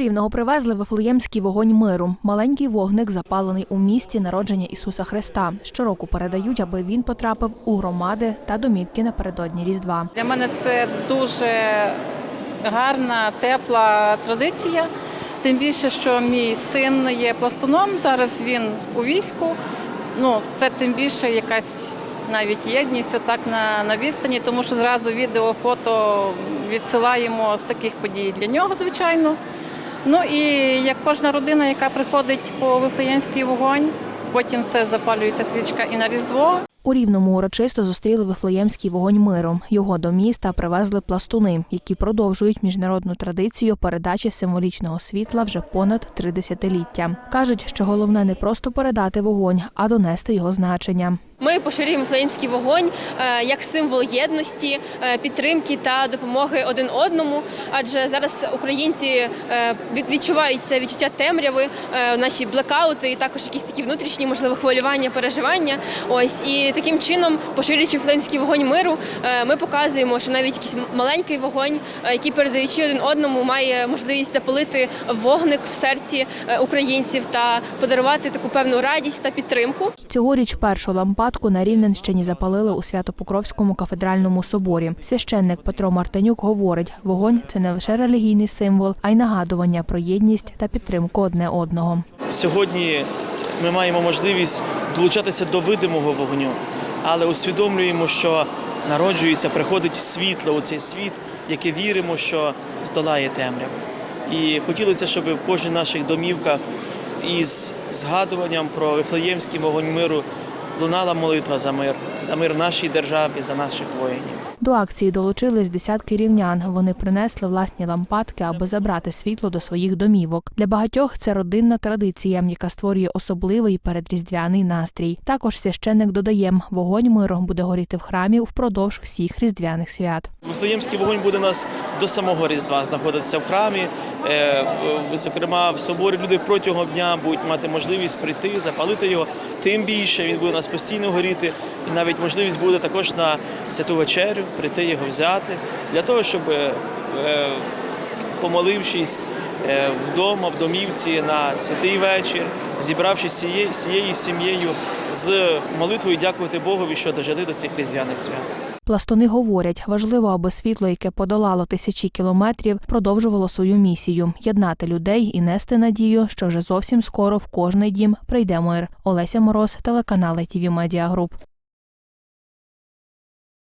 Рівного привезли Вифлеємський вогонь миру. Маленький вогник запалений у місті народження Ісуса Христа. Щороку передають, аби він потрапив у громади та домівки напередодні Різдва. Для мене це дуже гарна, тепла традиція. Тим більше, що мій син є пластуном, зараз він у війську. Ну, це тим більше якась навіть єдність отак на, на відстані, тому що зразу відео, фото відсилаємо з таких подій для нього, звичайно. Ну і як кожна родина, яка приходить по Вифлеємський вогонь, потім це запалюється свічка і на Різдво. У Рівному урочисто зустріли Вифлеємський вогонь миру. Його до міста привезли пластуни, які продовжують міжнародну традицію передачі символічного світла вже понад три десятиліття. Кажуть, що головне не просто передати вогонь, а донести його значення. Ми поширюємо флеємський вогонь е, як символ єдності, е, підтримки та допомоги один одному. Адже зараз українці е, відчувають це відчуття темряви, наші блекаути і також якісь такі внутрішні, можливо, хвилювання, переживання. Ось і таким чином, поширюючи флеємський вогонь миру, ми показуємо, що навіть якийсь маленький вогонь, який передаючи один одному, має можливість запалити вогник в серці українців та подарувати таку певну радість та підтримку. Цьогоріч першу лампадку на Рівненщині запалили у Свято-Покровському кафедральному соборі. Священник Петро Мартинюк говорить, вогонь це не лише релігійний символ, а й нагадування про єдність та підтримку одне одного. Сьогодні ми маємо можливість долучатися до видимого вогню, але усвідомлюємо, що народжується, приходить світло у цей світ, яке віримо, що здолає темряву. І хотілося, щоб в кожній наших домівках із згадуванням про Вифлеємський вогонь миру лунала молитва за мир, за мир в нашій державі, за наших воїнів. До акції долучились десятки рівнян. Вони принесли власні лампадки, аби забрати світло до своїх домівок. Для багатьох це родинна традиція, яка створює особливий передріздвяний настрій. Також священник додає, вогонь миру буде горіти в храмі впродовж всіх різдвяних свят. Вифлеємський вогонь буде у нас до самого Різдва знаходитися в храмі. Е, Зокрема, в соборі люди протягом дня будуть мати можливість прийти, запалити його. Тим більше він буде у нас постійно горіти. І навіть можливість буде також на святу вечерю прийти його взяти для того, щоб, е, е, помолившись е, вдома, в домівці на святий вечір, зібравшись всією сім'єю з молитвою, дякувати Богові, що дожили до цих різдвяних свят. Пластуни говорять, важливо, аби світло, яке подолало тисячі кілометрів, продовжувало свою місію єднати людей і нести надію, що вже зовсім скоро в кожний дім прийде мир. Олеся Мороз, телеканал ITV Media Group.